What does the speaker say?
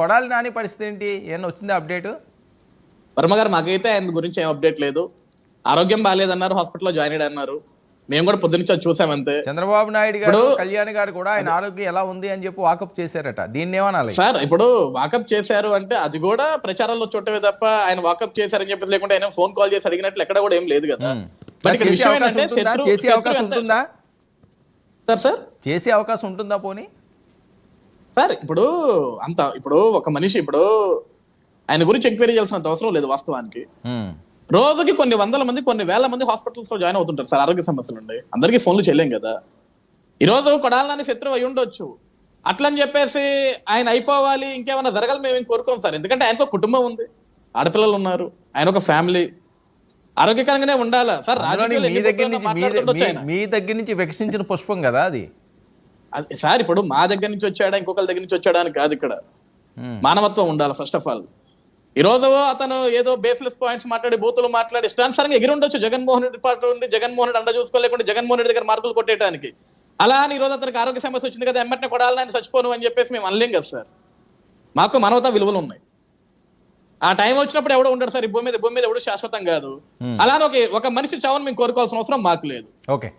కొడాలి నాని పరిస్థితి ఏంటి? ఏమన్నా వచ్చిందా అప్డేట్? వర్మ గారు మాకైతే ఆయన గురించి ఏం అప్డేట్ లేదు. ఆరోగ్యం బాగాలేదన్నారు హాస్పిటల్లో జాయిన్ అన్నారు మేము కూడా పొద్దునుంచి వచ్చి చూసామంతే. చంద్రబాబు నాయుడు గారు కళ్యాణ్ గారు కూడా ఆయన ఆరోగ్యం ఎలా ఉంది అని చెప్పి వాకప్ చేశారట. దీన్ని ఏమనాలి? సార్ ఇప్పుడు వాకప్ చేశారు అంటే అది కూడా ప్రచారాల్లో చూడటమే తప్ప ఆయన వాకప్ చేశారని చెప్పేసి లేకుంటే ఆయన ఫోన్ కాల్ చేసి అడిగినట్లు ఎక్కడ కూడా ఏం లేదు కదా. చేసే విషయం అవకాశం చేసే ఉంటుందా? Sir sir? చేసే అవకాశం ఉంటుందా పోనీ? సార్ ఇప్పుడు అంత ఇప్పుడు ఒక మనిషి ఇప్పుడు ఆయన గురించి ఎంక్వైరీ చేయాల్సినంత అవసరం లేదు వాస్తవానికి. రోజుకి కొన్ని వందల మంది కొన్ని వేల మంది హాస్పిటల్స్లో జాయిన్ అవుతుంటారు సార్ ఆరోగ్య సమస్యలు ఉండి అందరికీ ఫోన్లు చేయలేం కదా. ఈ రోజు కొడాలని శత్రువు అయి ఉండొచ్చు. అట్లని చెప్పేసి ఆయన అయిపోవాలి ఇంకేమైనా జరగాలి మేము కోరుకోం సార్. ఎందుకంటే ఆయనకు ఒక కుటుంబం ఉంది. ఆడపిల్లలు ఉన్నారు. ఆయన ఒక ఫ్యామిలీ. ఆరోగ్యకరంగానే ఉండాలా? సార్ మీ దగ్గర నుంచి మీ- దగ్గర నుంచి వికసించిన పుష్పం కదా అది- సార్ ఇప్పుడు మా దగ్గర నుంచి వచ్చాడా ఇంకొకరి దగ్గర నుంచి వచ్చాడా అని కాదు ఇక్కడ. మానవత్వం ఉండాలి ఫస్ట్ ఆఫ్ ఆల్ ఈ రోజు అతను ఏదో బేస్లెస్ పాయింట్స్ మాట్లాడి బూతులు మాట్లాడి ఇష్టానుసారంగా ఎగిరి ఉండొచ్చు. జగన్మోహన్ రెడ్డి పార్టీ ఉండి జగన్మోహన్ రెడ్డి అండ చూసుకోలేకుండా జగన్మోహన్ రెడ్డి దగ్గర మార్కులు కొట్టేయడానికి అలా అని ఈ రోజు అతనికి ఆరోగ్య సమస్య వచ్చింది కదా ఎమ్మటిని కొడాలని ఆయన చచ్చిపోను అని చెప్పేసి మేము అనలేం కదా సార్. మాకు మానవతా విలువలు ఉన్నాయి. ఆ టైం వచ్చినప్పుడు ఎవడో ఉండడు సార్ ఈ భూమి మీద భూమి మీద ఎవడు శాశ్వతం కాదు. అలానే ఒక ఒక మనిషి చావును మేము కోరుకోవాల్సిన అవసరం మాకు లేదు. ఓకే.